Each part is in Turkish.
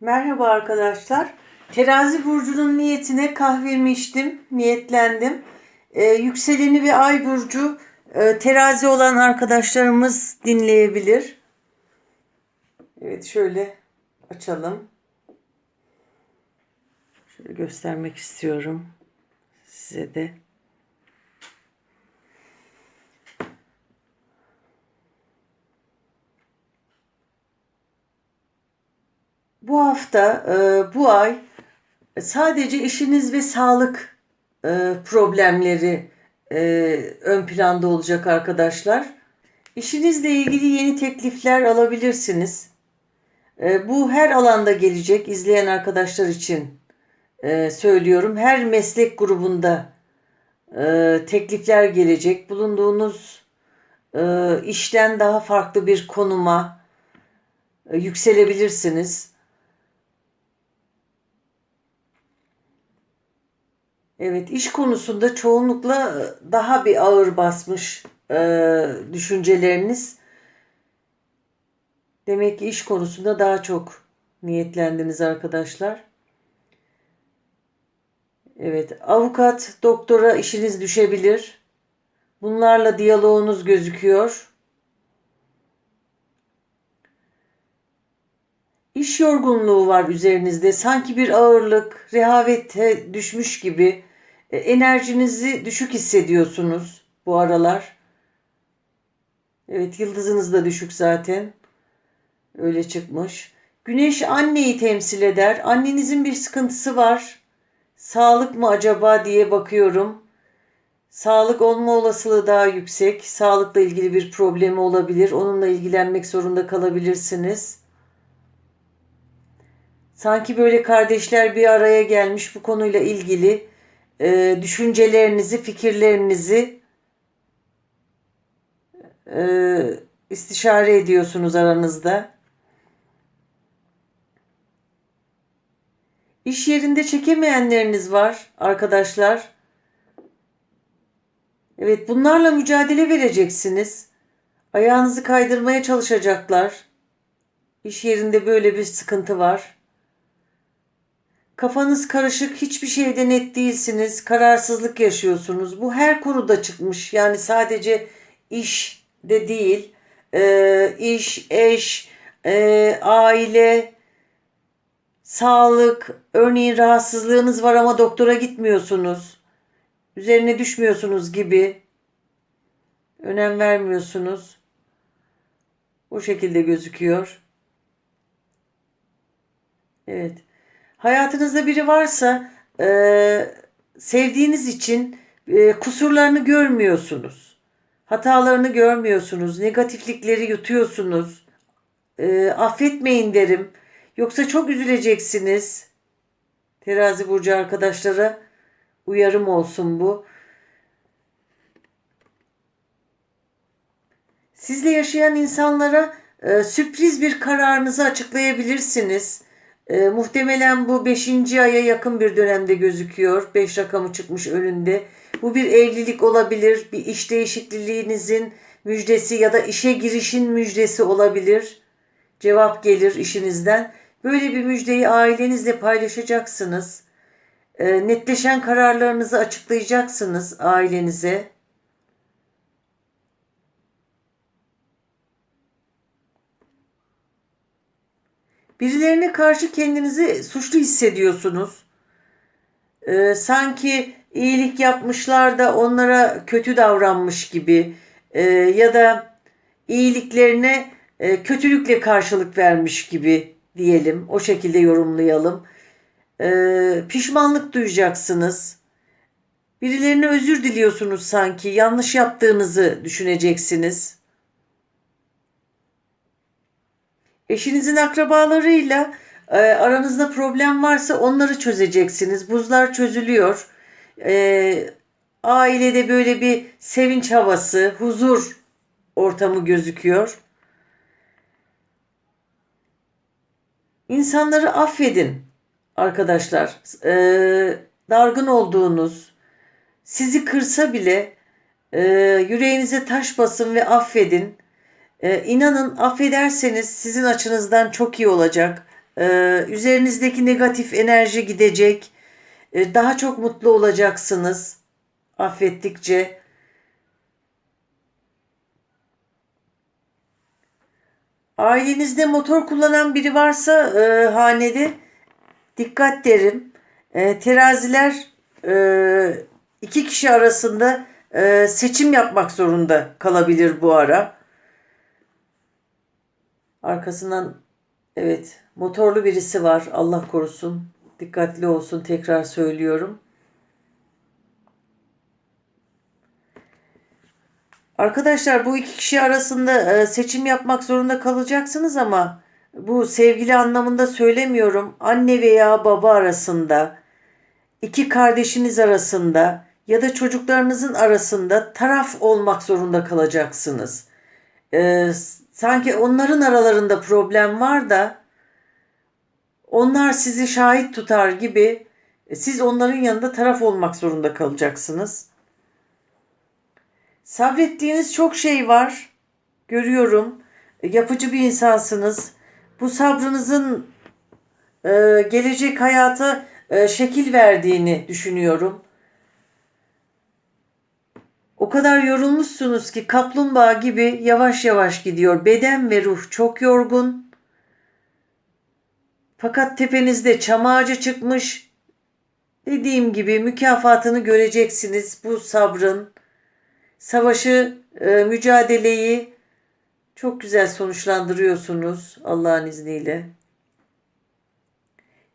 Merhaba arkadaşlar. Terazi burcunun niyetine kahvemi içtim, niyetlendim. Ee, yükseleni ve ay burcu e, terazi olan arkadaşlarımız dinleyebilir. Evet şöyle açalım. Şöyle göstermek istiyorum size de. Bu hafta, e, bu ay sadece işiniz ve sağlık e, problemleri e, ön planda olacak arkadaşlar. İşinizle ilgili yeni teklifler alabilirsiniz. Bu her alanda gelecek izleyen arkadaşlar için söylüyorum. Her meslek grubunda teklifler gelecek. Bulunduğunuz işten daha farklı bir konuma yükselebilirsiniz. Evet, iş konusunda çoğunlukla e, daha bir ağır basmış e, düşünceleriniz. Demek ki iş konusunda daha çok niyetlendiniz arkadaşlar. Evet, avukat, doktora işiniz düşebilir. Bunlarla diyaloğunuz gözüküyor. İş yorgunluğu var üzerinizde. Sanki bir ağırlık, rehavete düşmüş gibi. E, enerjinizi düşük hissediyorsunuz bu aralar. Evet, yıldızınız da düşük zaten. Öyle çıkmış. Güneş anneyi temsil eder. Annenizin bir sıkıntısı var. Sağlık mı acaba diye bakıyorum. Sağlık olma olasılığı daha yüksek. Sağlıkla ilgili bir problemi olabilir. Onunla ilgilenmek zorunda kalabilirsiniz. Sanki böyle kardeşler bir araya gelmiş bu konuyla ilgili e, düşüncelerinizi, fikirlerinizi e, istişare ediyorsunuz aranızda. İş yerinde çekemeyenleriniz var arkadaşlar. Evet bunlarla mücadele vereceksiniz. Ayağınızı kaydırmaya çalışacaklar. İş yerinde böyle bir sıkıntı var. Kafanız karışık, hiçbir şeyde net değilsiniz, kararsızlık yaşıyorsunuz. Bu her konuda çıkmış. Yani sadece iş de değil, e, iş, eş, e, aile, sağlık, örneğin rahatsızlığınız var ama doktora gitmiyorsunuz. Üzerine düşmüyorsunuz gibi. Önem vermiyorsunuz. O şekilde gözüküyor. Evet. Hayatınızda biri varsa e, sevdiğiniz için e, kusurlarını görmüyorsunuz. Hatalarını görmüyorsunuz. Negatiflikleri yutuyorsunuz. E, affetmeyin derim. Yoksa çok üzüleceksiniz. Terazi burcu arkadaşlara uyarım olsun bu. Sizle yaşayan insanlara e, sürpriz bir kararınızı açıklayabilirsiniz. E, muhtemelen bu 5. aya yakın bir dönemde gözüküyor. 5 rakamı çıkmış önünde. Bu bir evlilik olabilir, bir iş değişikliğinizin müjdesi ya da işe girişin müjdesi olabilir. Cevap gelir işinizden. Böyle bir müjdeyi ailenizle paylaşacaksınız. E, netleşen kararlarınızı açıklayacaksınız ailenize. Birilerine karşı kendinizi suçlu hissediyorsunuz. Ee, sanki iyilik yapmışlar da onlara kötü davranmış gibi e, ya da iyiliklerine e, kötülükle karşılık vermiş gibi diyelim. O şekilde yorumlayalım. E, pişmanlık duyacaksınız. Birilerine özür diliyorsunuz sanki. Yanlış yaptığınızı düşüneceksiniz. Eşinizin akrabalarıyla e, aranızda problem varsa onları çözeceksiniz. Buzlar çözülüyor. E, ailede böyle bir sevinç havası, huzur ortamı gözüküyor. İnsanları affedin arkadaşlar. E, dargın olduğunuz, sizi kırsa bile e, yüreğinize taş basın ve affedin. Ee, inanın affederseniz sizin açınızdan çok iyi olacak. Ee, üzerinizdeki negatif enerji gidecek. Ee, daha çok mutlu olacaksınız affettikçe. Ailenizde motor kullanan biri varsa e, hanede dikkat derim. E, teraziler e, iki kişi arasında e, seçim yapmak zorunda kalabilir bu ara. Arkasından evet motorlu birisi var. Allah korusun. Dikkatli olsun tekrar söylüyorum. Arkadaşlar bu iki kişi arasında e, seçim yapmak zorunda kalacaksınız ama bu sevgili anlamında söylemiyorum. Anne veya baba arasında, iki kardeşiniz arasında ya da çocuklarınızın arasında taraf olmak zorunda kalacaksınız. E, sanki onların aralarında problem var da onlar sizi şahit tutar gibi e, siz onların yanında taraf olmak zorunda kalacaksınız. Sabrettiğiniz çok şey var. Görüyorum. E, Yapıcı bir insansınız. Bu sabrınızın e, gelecek hayata e, şekil verdiğini düşünüyorum. O kadar yorulmuşsunuz ki kaplumbağa gibi yavaş yavaş gidiyor. Beden ve ruh çok yorgun. Fakat tepenizde çam ağacı çıkmış. Dediğim gibi mükafatını göreceksiniz bu sabrın. Savaşı, e, mücadeleyi çok güzel sonuçlandırıyorsunuz Allah'ın izniyle.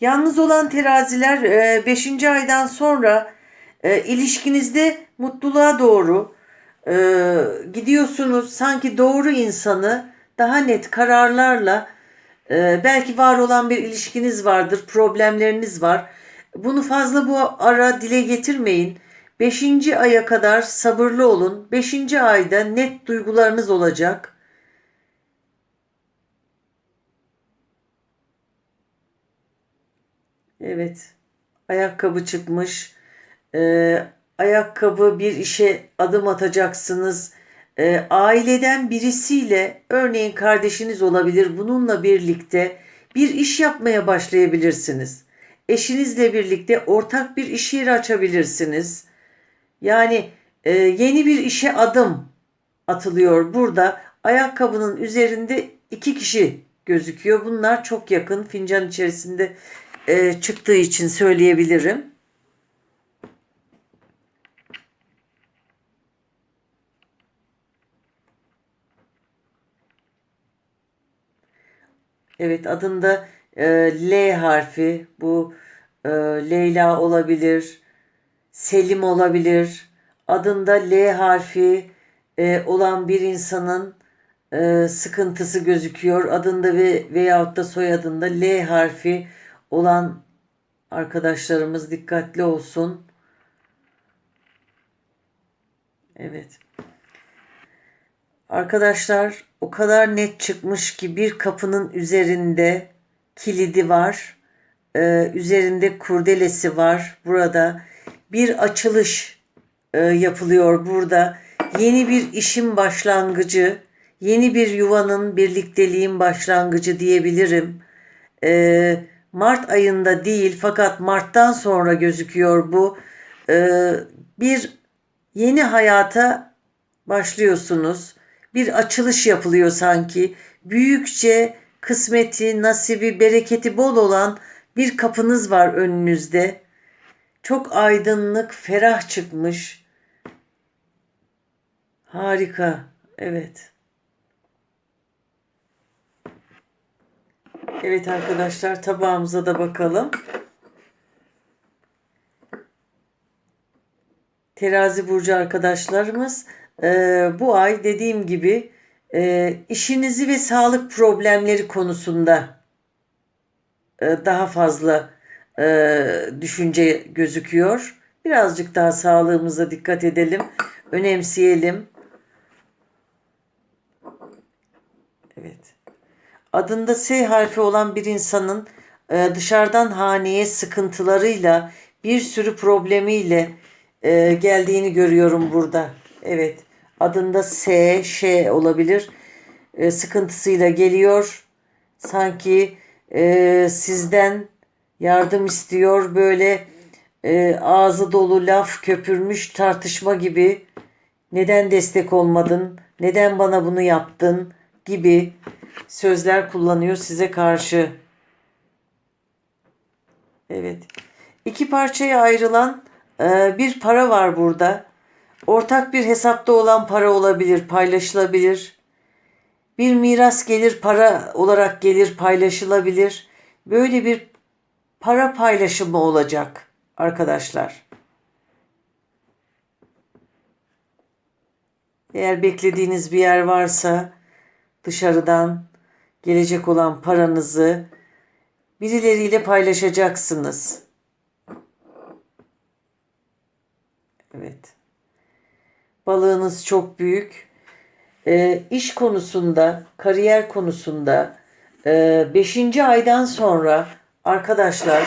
Yalnız olan teraziler 5. aydan sonra e, ilişkinizde mutluluğa doğru e, gidiyorsunuz. Sanki doğru insanı daha net kararlarla e, belki var olan bir ilişkiniz vardır, problemleriniz var. Bunu fazla bu ara dile getirmeyin. Beşinci aya kadar sabırlı olun. Beşinci ayda net duygularınız olacak. Evet. Ayakkabı çıkmış. Ee, ayakkabı bir işe adım atacaksınız. Ee, aileden birisiyle örneğin kardeşiniz olabilir. Bununla birlikte bir iş yapmaya başlayabilirsiniz. Eşinizle birlikte ortak bir iş yeri açabilirsiniz. Yani e, yeni bir işe adım atılıyor burada. Ayakkabının üzerinde iki kişi gözüküyor. Bunlar çok yakın fincan içerisinde e, çıktığı için söyleyebilirim. Evet adında e, L harfi bu e, Leyla olabilir, Selim olabilir. Adında L harfi e, olan bir insanın e, sıkıntısı gözüküyor. Adında ve veyahut da soyadında L harfi olan arkadaşlarımız dikkatli olsun. Evet. Arkadaşlar o kadar net çıkmış ki bir kapının üzerinde kilidi var. Ee, üzerinde kurdelesi var. Burada bir açılış e, yapılıyor burada. Yeni bir işin başlangıcı, yeni bir yuvanın, birlikteliğin başlangıcı diyebilirim. Ee, Mart ayında değil fakat Mart'tan sonra gözüküyor bu. Ee, bir yeni hayata başlıyorsunuz. Bir açılış yapılıyor sanki. Büyükçe kısmeti, nasibi, bereketi bol olan bir kapınız var önünüzde. Çok aydınlık, ferah çıkmış. Harika. Evet. Evet arkadaşlar tabağımıza da bakalım. Terazi burcu arkadaşlarımız e, bu ay dediğim gibi e, işinizi ve sağlık problemleri konusunda e, daha fazla e, düşünce gözüküyor. Birazcık daha sağlığımıza dikkat edelim, önemseyelim. Evet. Adında S harfi olan bir insanın e, dışarıdan haneye sıkıntılarıyla, bir sürü problemiyle e, geldiğini görüyorum burada. Evet. Adında S, Ş olabilir. E, sıkıntısıyla geliyor. Sanki e, sizden yardım istiyor. Böyle e, ağzı dolu laf köpürmüş tartışma gibi neden destek olmadın, neden bana bunu yaptın gibi sözler kullanıyor size karşı. Evet. İki parçaya ayrılan e, bir para var burada. Ortak bir hesapta olan para olabilir, paylaşılabilir. Bir miras gelir, para olarak gelir, paylaşılabilir. Böyle bir para paylaşımı olacak arkadaşlar. Eğer beklediğiniz bir yer varsa dışarıdan gelecek olan paranızı birileriyle paylaşacaksınız. Evet. Balığınız çok büyük. E, iş konusunda, kariyer konusunda 5. aydan sonra arkadaşlar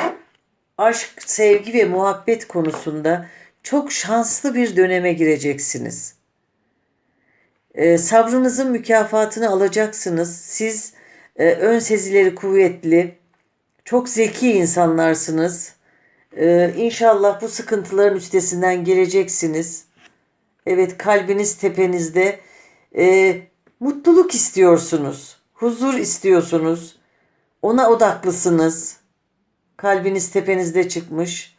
aşk, sevgi ve muhabbet konusunda çok şanslı bir döneme gireceksiniz. E, sabrınızın mükafatını alacaksınız. Siz e, ön sezileri kuvvetli, çok zeki insanlarsınız. E, inşallah bu sıkıntıların üstesinden geleceksiniz. Evet kalbiniz tepenizde. E, mutluluk istiyorsunuz. Huzur istiyorsunuz. Ona odaklısınız. Kalbiniz tepenizde çıkmış.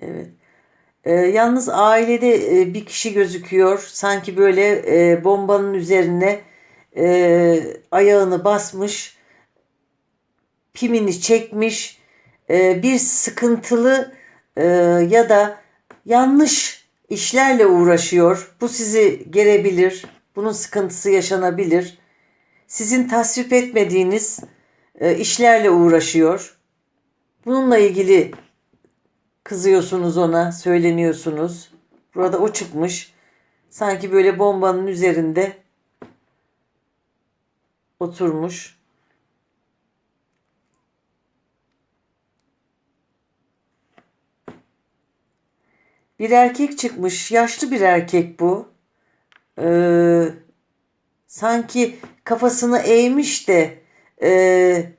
Evet. E, yalnız ailede e, bir kişi gözüküyor. Sanki böyle e, bombanın üzerine e, ayağını basmış, pimini çekmiş, e, bir sıkıntılı e, ya da yanlış işlerle uğraşıyor. Bu sizi gerebilir. Bunun sıkıntısı yaşanabilir. Sizin tasvip etmediğiniz e, işlerle uğraşıyor. Bununla ilgili kızıyorsunuz ona, söyleniyorsunuz. Burada o çıkmış. Sanki böyle bombanın üzerinde oturmuş. Bir erkek çıkmış. Yaşlı bir erkek bu. Ee, sanki kafasını eğmiş de e,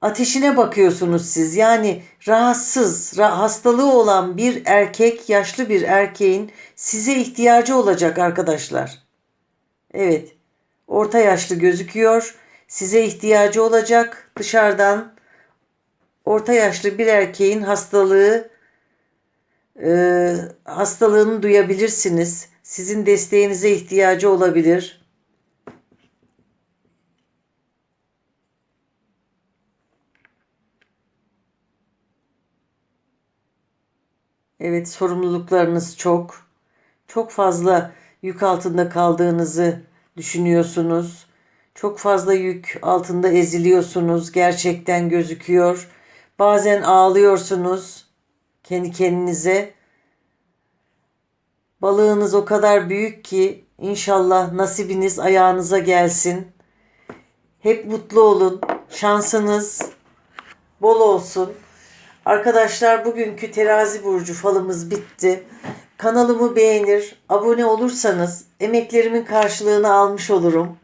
ateşine bakıyorsunuz siz. Yani rahatsız, ra- hastalığı olan bir erkek, yaşlı bir erkeğin size ihtiyacı olacak arkadaşlar. Evet. Orta yaşlı gözüküyor. Size ihtiyacı olacak. Dışarıdan orta yaşlı bir erkeğin hastalığı e, hastalığını duyabilirsiniz. Sizin desteğinize ihtiyacı olabilir. Evet, sorumluluklarınız çok. Çok fazla yük altında kaldığınızı düşünüyorsunuz. Çok fazla yük altında eziliyorsunuz. Gerçekten gözüküyor. Bazen ağlıyorsunuz kendi kendinize. Balığınız o kadar büyük ki inşallah nasibiniz ayağınıza gelsin. Hep mutlu olun. Şansınız bol olsun. Arkadaşlar bugünkü terazi burcu falımız bitti. Kanalımı beğenir, abone olursanız emeklerimin karşılığını almış olurum.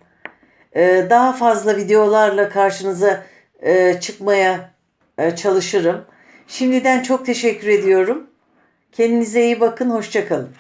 Ee, daha fazla videolarla karşınıza e, çıkmaya e, çalışırım. Şimdiden çok teşekkür ediyorum. Kendinize iyi bakın, hoşçakalın.